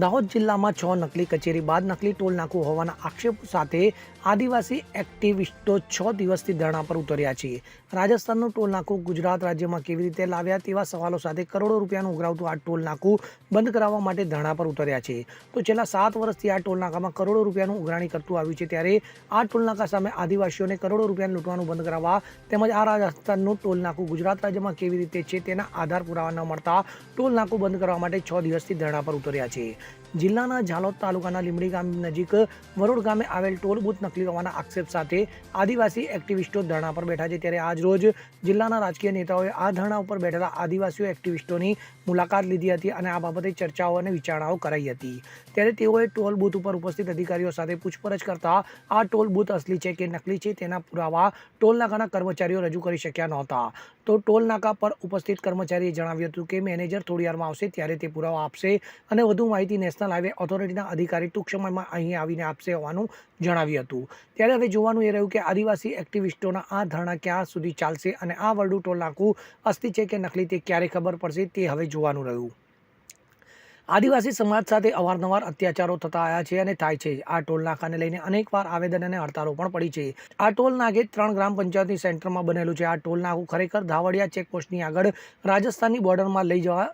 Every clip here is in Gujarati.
દાહોદ જિલ્લામાં છ નકલી કચેરી બાદ નકલી ટોલ નાકું હોવાના આક્ષેપો સાથે આદિવાસી એક્ટિવિસ્ટો છ દિવસથી ધરણા પર ઉતર્યા છે. રાજસ્થાનનું ટોલ નાકું ગુજરાત રાજ્યમાં કેવી રીતે લાવ્યા તેવા સવાલો સાથે કરોડો રૂપિયાનું ઉઘરાવતું આ ટોલ નાકું બંધ કરાવવા માટે ધરણા પર ઉતર્યા છે. તો છેલ્લા સાત વર્ષથી આ ટોલ નાકામાં કરોડો રૂપિયાનું ઉઘરાણી કરતું આવ્યું છે ત્યારે આ ટોલ નાકા સામે આદિવાસીઓને કરોડો રૂપિયા લૂંટવાનું બંધ કરાવવા તેમજ આ રાજસ્થાનનું ટોલ નાકું ગુજરાત રાજ્યમાં કેવી રીતે છે તેના આધાર પુરાવા ન મળતા ટોલ નાકું બંધ કરવા માટે છ દિવસથી ધરણા પર ઉતર્યા છે. જિલ્લાના ઝાલોદ તાલુકાના લીમડી ગામ નજીક વરોડ ગામે આવેલ ટોલ બૂથ નકલી હોવાના આક્ષેપ સાથે આદિવાસી એક્ટિવિસ્ટો ધરણા પર બેઠા છે. ત્યારે આજ રોજ જિલ્લાના રાજકીય નેતાઓએ આ ધરણા ઉપર બેઠેલા આદિવાસીઓ એક્ટિવિસ્ટોની મુલાકાત લીધી હતી અને આ બાબતે ચર્ચાઓ અને વિચારણાઓ કરાઈ હતી. ત્યારે તેઓએ ટોલ બૂથ ઉપર ઉપસ્થિત અધિકારીઓ સાથે પૂછપરછ કરતા આ ટોલ બૂથ અસલી છે કે નકલી છે તેના પુરાવા ટોલ નાકાના કર્મચારીઓ રજૂ કરી શક્યા નહોતા. તો ટોલ નાકા પર ઉપસ્થિત કર્મચારીએ જણાવ્યું હતું કે મેનેજર થોડી વારમાં આવશે, ત્યારે તે પુરાવા આપશે અને વધુ માહિતી નેશનલ હાઈવે ઓથોરિટીના અધિકારી ટૂંક સમયમાં અહીં આવીને આપશે હોવાનું જણાવ્યું હતું. ત્યારે હવે જોવાનું એ રહ્યું કે આદિવાસી એક્ટિવિસ્ટોના આ ધરણા ક્યાં સુધી ચાલશે અને આ વરડુ ટોલ નાકું અસ્થિ છે કે નકલી તે ક્યારે ખબર પડશે તે હવે જોવાનું રહ્યું. આદિવાસી સમાજ સાથે અવારનવાર અત્યાચારો થતા આવ્યા છે અને થાય છે. આ ટોલ નાકાને લઈને અનેકવાર આવેદન અને હડતાલો પણ પડી છે. આ ટોલ નાકે ત્રણ ગ્રામ પંચાયતની સેન્ટરમાં બનેલું છે. આ ટોલ નાકું ખરેખર ધાવડિયા ચેકપોસ્ટની આગળ રાજસ્થાનની બોર્ડરમાં લઈ જવા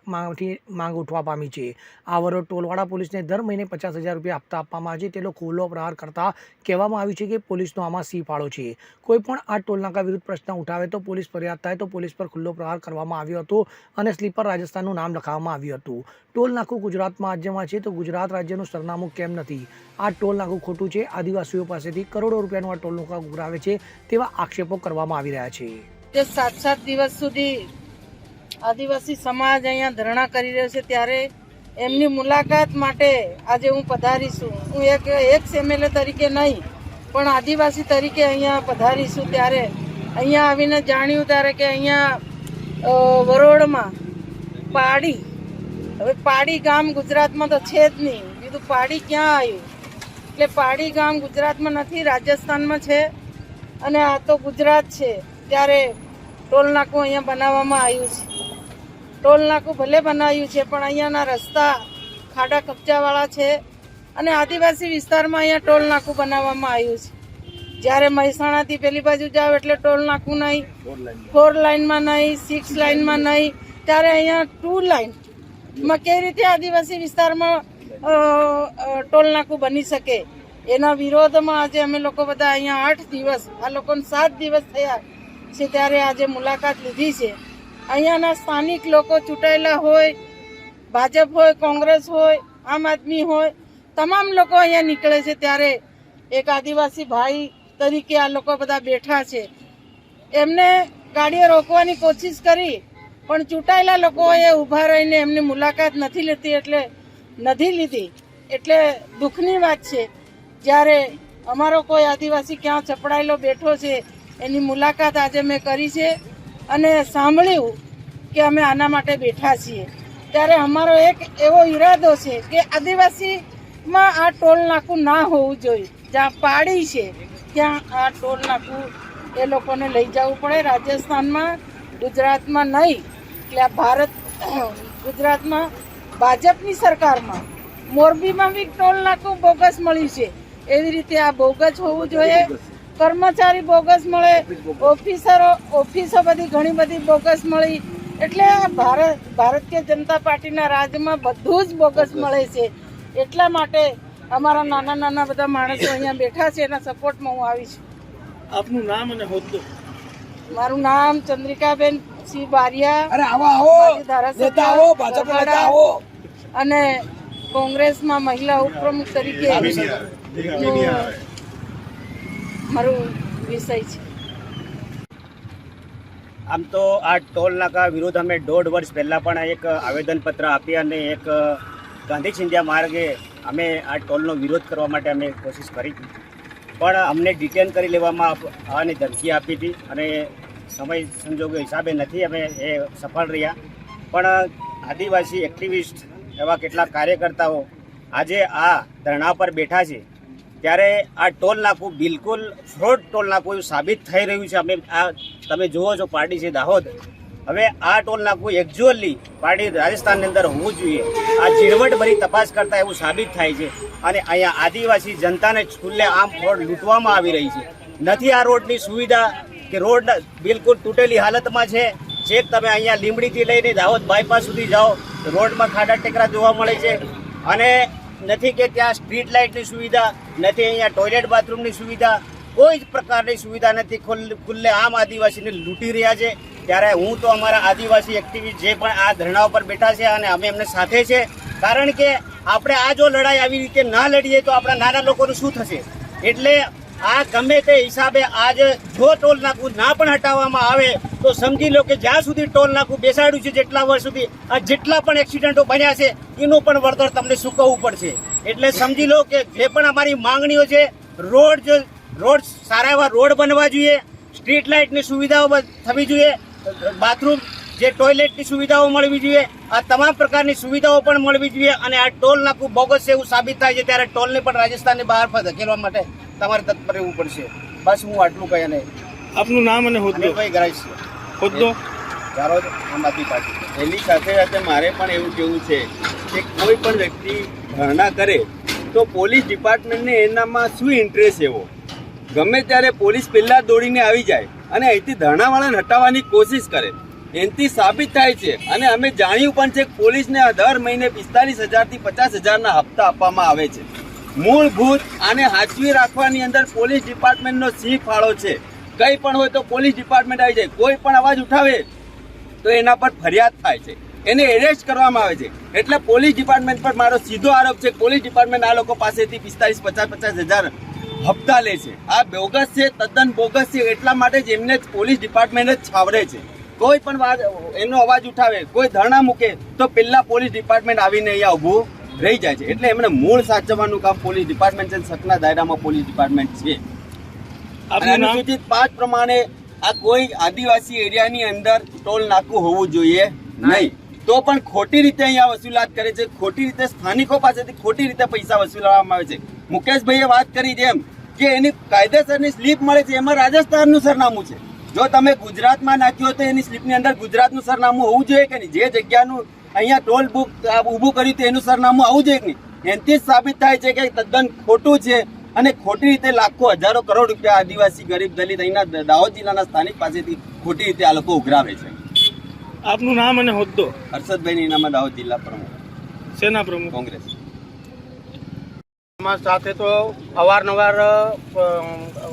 માંગ ઉઠવા પામી છે. આ વરો ટોલવાળા પોલીસને દર મહિને પચાસ હજાર રૂપિયા હપ્તા આપવામાં આવે છે. તેનો ખુલ્લો પ્રહાર કરતા કહેવામાં આવ્યું છે કે પોલીસનો આમાં સી ફાળો છે. કોઈ પણ આ ટોલ નાકા વિરુદ્ધ પ્રશ્ન ઉઠાવે તો પોલીસ ફરિયાદ થાય તો પોલીસ પર ખુલ્લો પ્રહાર કરવામાં આવ્યો હતો અને સ્લીપર રાજસ્થાનનું નામ લખાવવામાં આવ્યું હતું. ટોલ નાકું ગુજરાતમાં રાજ્યમાં છે તો ગુજરાત રાજ્યનું સરનામું કેમ નથી? આ ટોલ નાકું ખોટું છે. આદિવાસીઓ પાસેથી કરોડો રૂપિયાનું આ ટોલ નાકા ઉઘરાવે છે તેવા આક્ષેપો કરવામાં આવી રહ્યા છે. તે સાત સાત દિવસ સુધી આદિવાસી સમાજ અહીંયા ધરણા કરી રહ્યો છે ત્યારે એમની મુલાકાત માટે આજે હું પધારીશું હું એક એક એમએલએ તરીકે નહીં, પણ આદિવાસી તરીકે અહીંયા પધારીશું ત્યારે અહીંયા આવીને જાણ્યું ત્યારે કે અહીંયા વરોડમાં પાડી હવે પાડી ગામ ગુજરાતમાં તો છે જ નહીં. બીજું પાડી ક્યાં આવ્યું? એટલે પાડી ગામ ગુજરાતમાં નથી રાજસ્થાનમાં છે. અને આ તો ગુજરાત છે. ત્યારે ટોલ નાકું અહીંયા બનાવવામાં આવ્યું છે. ટોલ નાકું ભલે બનાવ્યું છે પણ અહીંયાના રસ્તા ખાડા કબજાવાળા છે. અને આદિવાસી વિસ્તારમાં અહીંયા ટોલ નાકું બનાવવામાં આવ્યું છે. જ્યારે મહેસાણાથી પેલી બાજુ જાવ એટલે ટોલ નાકું નહીં ફોર લાઇનમાં નહીં સિક્સ લાઇનમાં નહીં. ત્યારે અહીંયા ટુ લાઇન કઈ રીતે આદિવાસી વિસ્તારમાં ટોલ નાકું બની શકે? એના વિરોધમાં આજે અમે લોકો બધા અહીંયા આઠ દિવસ, આ લોકોને સાત દિવસ થયા છે ત્યારે આજે મુલાકાત લીધી છે. અહીંયાના સ્થાનિક લોકો ચૂંટાયેલા હોય, ભાજપ હોય, કોંગ્રેસ હોય, આમ આદમી હોય, તમામ લોકો અહીંયા નીકળે છે ત્યારે એક આદિવાસી ભાઈ તરીકે આ લોકો બધા બેઠા છે. એમને ગાડીઓ રોકવાની કોશિશ કરી. પણ ચૂંટાયેલા લોકોએ ઊભા રહીને એમની મુલાકાત નથી લેતી એટલે નથી લીધી. એટલે દુઃખની વાત છે. જ્યારે અમારો કોઈ આદિવાસી ક્યાં ચપડાયેલો બેઠો છે, એની મુલાકાત આજે મેં કરી છે અને સાંભળ્યું કે અમે આના માટે બેઠા છીએ. ત્યારે અમારો એક એવો ઈરાદો છે કે આદિવાસીમાં આ ટોલ નાકું ના હોવું જોઈએ. જ્યાં પાડી છે, ત્યાં આ ટોલ નાકું એ લોકોને લઈ જવું પડે. રાજસ્થાનમાં, ગુજરાતમાં નહીં. એટલે આ ભારત ગુજરાતમાં ભાજપની સરકારમાં મોરબીમાં બી ટોલ નાકું બોગસ મળ્યું છે. એવી રીતે આ બોગસ હોવું જોઈએ. કર્મચારી બોગસ મળે ઓફિસરો ઓફિસો બધી ઘણી બધી બોગસ મળી. એટલે આ ભારત ભારતીય જનતા પાર્ટીના રાજ્યમાં બધું જ બોગસ મળે છે. એટલા માટે અમારા નાના નાના બધા માણસો અહીંયા બેઠા છે એના સપોર્ટમાં હું આવી છું આપનું નામ અને હોદ્દો. મારું નામ ચંદ્રિકાબેન સિંહ બારિયા અરે આવો આવો. નેતા આવો ભાજપ નેતા આવો. અને કોંગ્રેસમાં મહિલા ઉપપ્રમુખ તરીકે મારું વિષય છે. આમ તો આ ટોલ નાકા વિરુદ્ધ અમે દોઢ વર્ષ પહેલાં પણ એક આવેદનપત્ર આપી અને એક ગાંધી ચિંધ્યા માર્ગે અમે આ ટોલનો વિરોધ કરવા માટે અમે કોશિશ કરી હતી. પણ અમને ડિટેન કરી લેવામાં આવવાની ધમકી આપી હતી અને સમય સંજોગો હિસાબે નથી, અમે એ સફળ રહ્યા. પણ આદિવાસી એક્ટિવિસ્ટ એવા કેટલાક કાર્યકર્તાઓ આજે આ ધરણા પર બેઠા છે. ત્યારે આ ટોલ નાકું બિલકુલ ફ્રોડ ટોલ નાકું એવું સાબિત થઈ રહ્યું છે. અમે આ તમે જુઓ છો પાર્ટી છે દાહોદ. હવે આ ટોલ નાકું એકચ્યુઅલી પાર્ટી રાજસ્થાનની અંદર હોવું જોઈએ. આ ઝીણવટભરી તપાસ કરતા એવું સાબિત થાય છે. અને અહીંયા આદિવાસી જનતાને ખુલ્લે આમ ફ્રોડ લૂંટવામાં આવી રહી છે. નથી આ રોડની સુવિધા કે રોડ બિલકુલ તૂટેલી હાલતમાં છે. છેક તમે અહીંયા લીંબડીથી લઈને દાહોદ બાયપાસ સુધી જાઓ રોડમાં ખાડા ટેકરા જોવા મળે છે. અને નથી કે ત્યાં સ્ટ્રીટ લાઇટની સુવિધા, નથી અહીંયા ટોયલેટ બાથરૂમની સુવિધા, કોઈ જ પ્રકારની સુવિધા નથી. ખુલ્લે આમ આદિવાસીને લૂંટી રહ્યા છે. ત્યારે હું તો અમારા આદિવાસી એક્ટિવિસ્ટ જે પણ આ ધરણા ઉપર બેઠા છે અને અમે એમને સાથે છે. કારણ કે આપણે આ જો લડાઈ આવી રીતે ના લડીએ તો આપણા નાના લોકોનું શું થશે? એટલે આ ગમે તે હિસાબે આજ જો ટોલ નાકું ના પણ હટાવવામાં આવે, તો સમજી લો કે જ્યાં સુધી ટોલ નાકું બેસાડ્યું છે જેટલા વર્ષ સુધી, આ જેટલા પણ એક્સિડન્ટો બન્યા છે, એનું પણ વળતર તમને ચૂકવવું પડશે? એટલે સમજી લો કે જે પણ અમારી માંગણીઓ છે, રોડ રોડ સારા એવા રોડ બનવા જોઈએ સ્ટ્રીટ લાઇટની સુવિધાઓ થવી જોઈએ, બાથરૂમ જે ટોયલેટની સુવિધાઓ મળવી જોઈએ, આ તમામ પ્રકારની સુવિધાઓ પણ મળવી જોઈએ, અને આ ટોલ નાકું બોગસ એવું સાબિત થાય છે, ત્યારે ટોલને પણ રાજસ્થાનની બહાર ધકેલવા માટે તમારે તત્પર રહેવું પડશે. બસ હું આટલું કહી અને આપનું નામ અને હોદ્દો? ભાઈ ગરાઈશ છે. હોદ્દો? ધારો આમ આદમી પાર્ટી. એની સાથે સાથે મારે પણ એવું કહેવું છે કે કોઈ પણ વ્યક્તિ ધરણા કરે તો પોલીસ ડિપાર્ટમેન્ટને એનામાં શું ઇન્ટરેસ્ટ એવો? ગમે ત્યારે પોલીસ પહેલાં દોડીને આવી જાય અને અહીંથી ધરણાવાળાને હટાવવાની કોશિશ કરે. એનાથી સાબિત થાય છે અને અમે જાણ્યું પણ છે કે પોલીસને દર મહિને પિસ્તાલીસ હજારથી પચાસ હજારના હપ્તા આપવામાં આવે છે. મૂળભૂત આને હાચવી રાખવાની અંદર પોલીસ ડિપાર્ટમેન્ટનો સિંહ ફાળો છે. કંઈ પણ હોય તો પોલીસ ડિપાર્ટમેન્ટ આવી જાય. કોઈ પણ અવાજ ઉઠાવે તો એના પર ફરિયાદ થાય છે. એને એરેસ્ટ કરવામાં આવે છે. એટલે પોલીસ ડિપાર્ટમેન્ટ પર મારો સીધો આરોપ છે પોલીસ ડિપાર્ટમેન્ટ આ લોકો પાસેથી પિસ્તાલીસ પચાસ પચાસ હજાર હપ્તા લે છે. આ બોગસ છે, તદ્દન બોગસ છે, એટલા માટે જ એમને પોલીસ ડિપાર્ટમેન્ટ જ છાવરે છે. કોઈ પણ વાત એનો અવાજ ઉઠાવે, કોઈ ધરણા મૂકે, તો પેલા પોલીસ ડિપાર્ટમેન્ટ આવીને અહીંયા ઊભું રહી જાય છે. એટલે એમને મૂળ સાચવવાનું કામ પોલીસ ડિપાર્ટમેન્ટ છે સતના દાયરામાં પોલીસ ડિપાર્ટમેન્ટ છે. અને અનુસૂચિત પાંચ પ્રમાણે આ કોઈ આદિવાસી એરિયાની અંદર ટોલ નાકું હોવું જોઈએ નહીં. તો પણ ખોટી રીતે અહીંયા વસૂલાત કરે છે. ખોટી રીતે સ્થાનિકો પાસેથી ખોટી રીતે પૈસા વસૂલવામાં આવે છે. મુકેશભાઈએ વાત કરી જેમ કે એની કાયદેસરની સ્લીપ મળે છે. એમાં રાજસ્થાનનું સરનામું છે. જો તમે ગુજરાતમાં નાખ્યું તો એની સ્લીપની અંદર ગુજરાતનું સરનામું હોવું જોઈએ કે નહીં? જે જગ્યાનું અહીંયા ટોલ બુક ઊભું કર્યું એનું સરનામું આવું જોઈએ કે નહીં. એનથી સાબિત થાય છે કે તદ્દન ખોટું છે અને ખોટી રીતે લાખો હજારો કરોડ રૂપિયા આદિવાસી ગરીબ દલિત અહીંના દાહોદ જિલ્લાના સ્થાનિક પાસેથી ખોટી રીતે આ લોકો ઉઘરાવે છે. આપનું નામ અને હોદ્દો? હર્ષદભાઈ ઇનામમાં દાહોદ જિલ્લા પ્રમુખ. સેના પ્રમુખ. કોંગ્રેસ. સમાજ સાથે તો અવારનવાર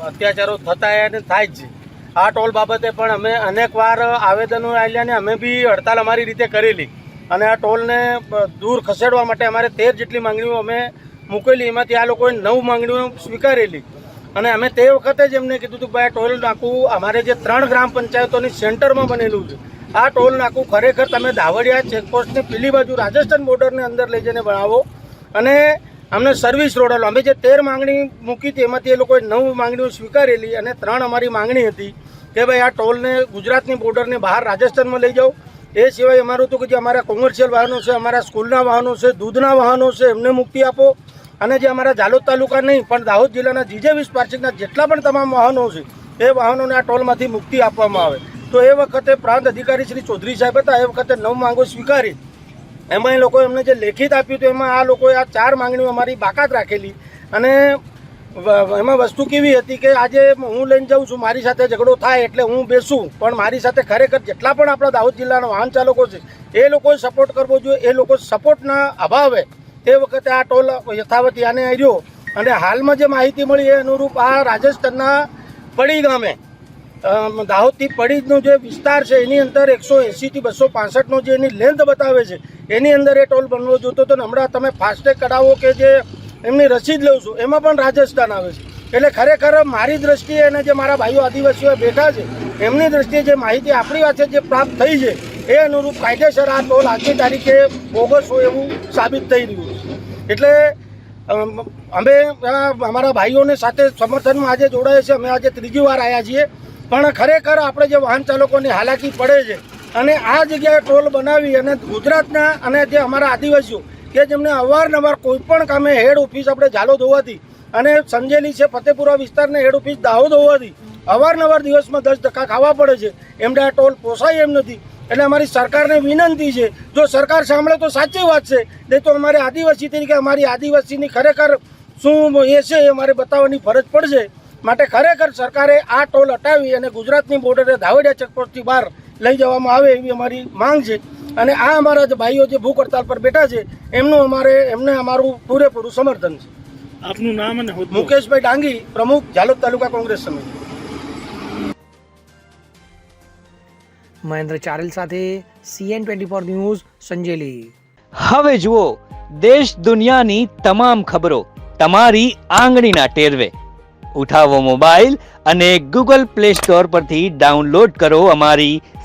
અત્યાચારો થતા અને થાય જ છે. આ ટોલ બાબતે પણ અમે અનેકવાર આવેદનો આપ્યા ને અમે બી હડતાલ અમારી રીતે કરેલી. અને આ ટોલને દૂર ખસેડવા માટે અમારે તેર જેટલી માંગણીઓ અમે મૂકેલી. એમાંથી આ લોકોએ નવ માંગણીઓ સ્વીકારેલી. અને અમે તે વખતે જ એમને કીધું હતું ભાઈ, આ ટોલ નાકું અમારે જે ત્રણ ગ્રામ પંચાયતોની સેન્ટરમાં બનેલું છે. આ ટોલ નાકું ખરેખર તમે દાવડિયા ચેકપોસ્ટની, પેલી બાજુ રાજસ્થાન બોર્ડરની અંદર લઈ જઈને બનાવો. અને અમને સર્વિસ રોડ અમે જે તેર માંગણી મૂકી હતી, એમાંથી એ લોકોએ નવ માંગણીઓ સ્વીકારેલી અને ત્રણ અમારી માંગણી હતી કે ભાઈ, આ ટોલને ગુજરાતની બોર્ડરની બહાર રાજસ્થાનમાં લઈ જાઓ. એ સિવાય અમારું હતું કે જે અમારા કોમર્શિયલ વાહનો છે, અમારા સ્કૂલના વાહનો છે, દૂધના વાહનો છે, એમને મુક્તિ આપો. અને જે અમારા જાલોદ તાલુકા નહીં, પણ દાહોદ જિલ્લાના જીજે વીસ પાર્ષિકના જેટલા પણ તમામ વાહનો છે, એ વાહનોને આ ટોલમાંથી મુક્તિ આપવામાં આવે. તો એ વખતે પ્રાંત અધિકારી શ્રી ચૌધરી સાહેબ હતા, એ વખતે નવ માંગો સ્વીકારી. એમાં એ લોકો એમને જે લેખિત આપ્યું હતું, એમાં આ લોકોએ આ ચાર માંગણીઓ અમારી બાકાત રાખેલી. અને એમાં વસ્તુ કેવી હતી કે આજે હું લઈને જાઉં છું, મારી સાથે ઝઘડો થાય એટલે હું બેસું, પણ મારી સાથે ખરેખર જેટલા પણ આપણા દાહોદ જિલ્લાના વાહન ચાલકો છે, એ લોકોએ સપોર્ટ કરવો જોઈએ, એ લોકો સપોર્ટના અભાવે તે વખતે આ ટોલ યથાવત આને આવ્યો અને હાલમાં જે માહિતી મળી એ અનુરૂપ આ રાજસ્થાનના પડી ગામે દાહોદથી પડીજનો જે વિસ્તાર છે, એની અંદર એકસો એંસીથી બસો પાસઠનો જે એની લેન્થ બતાવે છે, એની અંદર એ ટોલ બનવો જોતો તો હમણાં તમે ફાસ્ટેગ કઢાવો કે જે એમની રસીદ લઉં છું. એમાં પણ રાજસ્થાન આવે છે. એટલે ખરેખર મારી દ્રષ્ટિએ અને જે મારા ભાઈઓ આદિવાસીઓ બેઠા છે, એમની દ્રષ્ટિએ જે માહિતી આપણી પાસે જે પ્રાપ્ત થઈ છે, એ અનુરૂપ કાયદેસર આ ટોલ આજની તારીખે બોગસ હોય એવું સાબિત થઈ રહ્યું છે. એટલે, અમે અમારા ભાઈઓને સાથે સમર્થનમાં આજે જોડાયા છે અમે આજે ત્રીજી વાર આવ્યા છીએ. પણ ખરેખર આપણે જે વાહન ચાલકોની હાલાકી પડે છે અને આ જગ્યાએ ટોલ બનાવી અને ગુજરાતના અને જે અમારા આદિવાસીઓ કે જેમને અવારનવાર કોઈ પણ કામે હેડ ઓફિસ આપણે ઝાલોદ હોવાથી અને સંજેલી છે ફતેપુરા વિસ્તારને હેડ ઓફિસ દાહોદ હોવાથી અવારનવાર દિવસમાં દસ ધક્કા ખાવા પડે છે. એમને આ ટોલ પોસાય એમ નથી. એટલે અમારી સરકારને વિનંતી છે, જો સરકાર સાંભળે તો સાચી વાત છે. નહીં તો અમારે આદિવાસી તરીકે અમારી આદિવાસીની ખરેખર શું એ છે એ અમારે બતાવવાની ફરજ પડશે. માટે ખરેખર સરકારે આ ટોલ હટાવી અને ગુજરાતની બોર્ડરે ધાવડિયા ચેકપોસ્ટથી બહાર લઈ જવામાં આવે એવી અમારી માંગ છે. અને આ અમારા જે ભાઈઓ જે ભૂખ હડતાલ પર બેઠા છે એમનું અમારે એમને અમારું પૂરેપૂરું સમર્થન છે. આપનું નામ અને મુકેશભાઈ ડાંગી પ્રમુખ ઝાલોદ તાલુકા કોંગ્રેસ સમિતિ. મહેન્દ્ર ચારેલ સાથે CN twenty four news Sanjeli. હવે જુઓ દેશ દુનિયાની તમામ ખબરો તમારી આંગળીના ટેરવે. ઉઠાવો મોબાઈલ અને ગૂગલ પ્લે સ્ટોર પરથી ડાઉનલોડ કરો અમારી